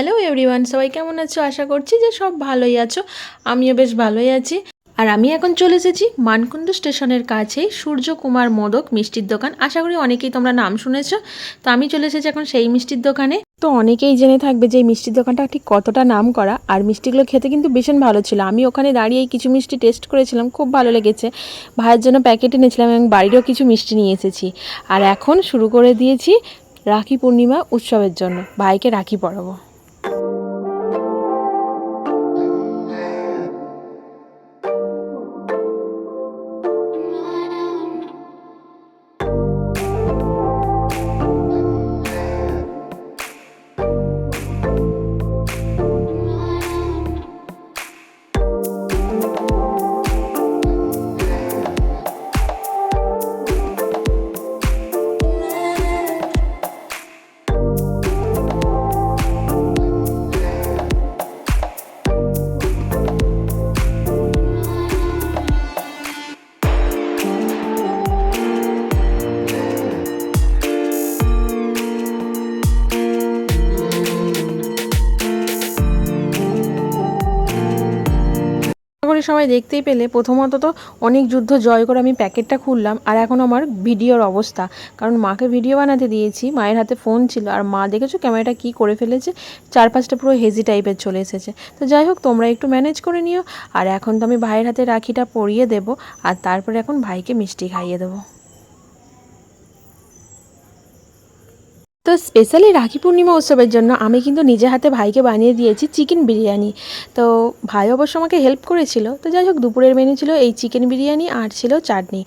Hello everyone সবাই কেমন আছো? আশা করছি যে সব ভালোই আছো। আমিও বেশ ভালোই আছি। আর আমি এখন চলে এসেছি মানকুণ্ড স্টেশনের কাছেই সূর্যকুমার মোদক মিষ্টির দোকান। আশা করি অনেকেই তোমরা নাম শুনেছো। তো আমি চলে এসেছি এখন সেই মিষ্টির দোকানে। তো অনেকেই জেনে থাকবে যে এই মিষ্টির দোকানটা ঠিক কতটা নাম করা আর মিষ্টিগুলো খেতে কিন্তু ভীষণ ভালো ছিল। আমি ওখানে দাঁড়িয়ে কিছু মিষ্টি টেস্ট করেছিলাম, খুব ভালো লেগেছে। ভাইয়ের জন্য প্যাকেট এনেছিলাম এবং বাড়িরও কিছু মিষ্টি নিয়ে এসেছি। আর এখন শুরু করে দিয়েছি রাখি পূর্ণিমা উৎসবের জন্য। ভাইকে রাখি পরাবো। করি সবাই দেখতেই পেলে, প্রথমত তো অনেক যুদ্ধ জয় করে আমি প্যাকেটটা খুললাম আর এখন আমার ভিডিওর অবস্থা। কারণ মাকে ভিডিও বানাতে দিয়েছি, মায়ের হাতে ফোন ছিল আর মা দেখেছ ক্যামেরাটা কি করে ফেলেছে? চার পাঁচটা পুরো হেজি টাইপের চলে এসেছে। তো যাই হোক, তোমরা একটু ম্যানেজ করে নিও। আর এখন তো আমি ভাইয়ের হাতে রাখিটা পরিয়ে দেবো আর তারপরে এখন ভাইকে মিষ্টি খাইয়ে দেবো। তো স্পেশালি রাখি পূর্ণিমা উৎসবের জন্য আমি কিন্তু নিজে হাতে ভাইকে বানিয়ে দিয়েছি চিকেন বিরিয়ানি। তো ভাই অবশ্য আমাকে হেল্প করেছিল। তো যাই হোক, দুপুরের মেনু ছিল এই চিকেন বিরিয়ানি আর ছিল চাটনি।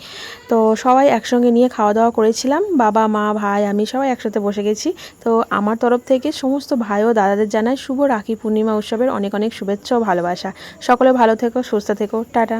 তো সবাই একসঙ্গে নিয়ে খাওয়া দাওয়া করেছিলাম। বাবা, মা, ভাই, আমি সবাই একসাথে বসে গেছি। তো আমার তরফ থেকে সমস্ত ভাই ও দাদাদের জানাই শুভ রাখি পূর্ণিমা উৎসবের অনেক অনেক শুভেচ্ছা ও ভালোবাসা। সকলে ভালো থেকো, সুস্থ থেকো। টাটা।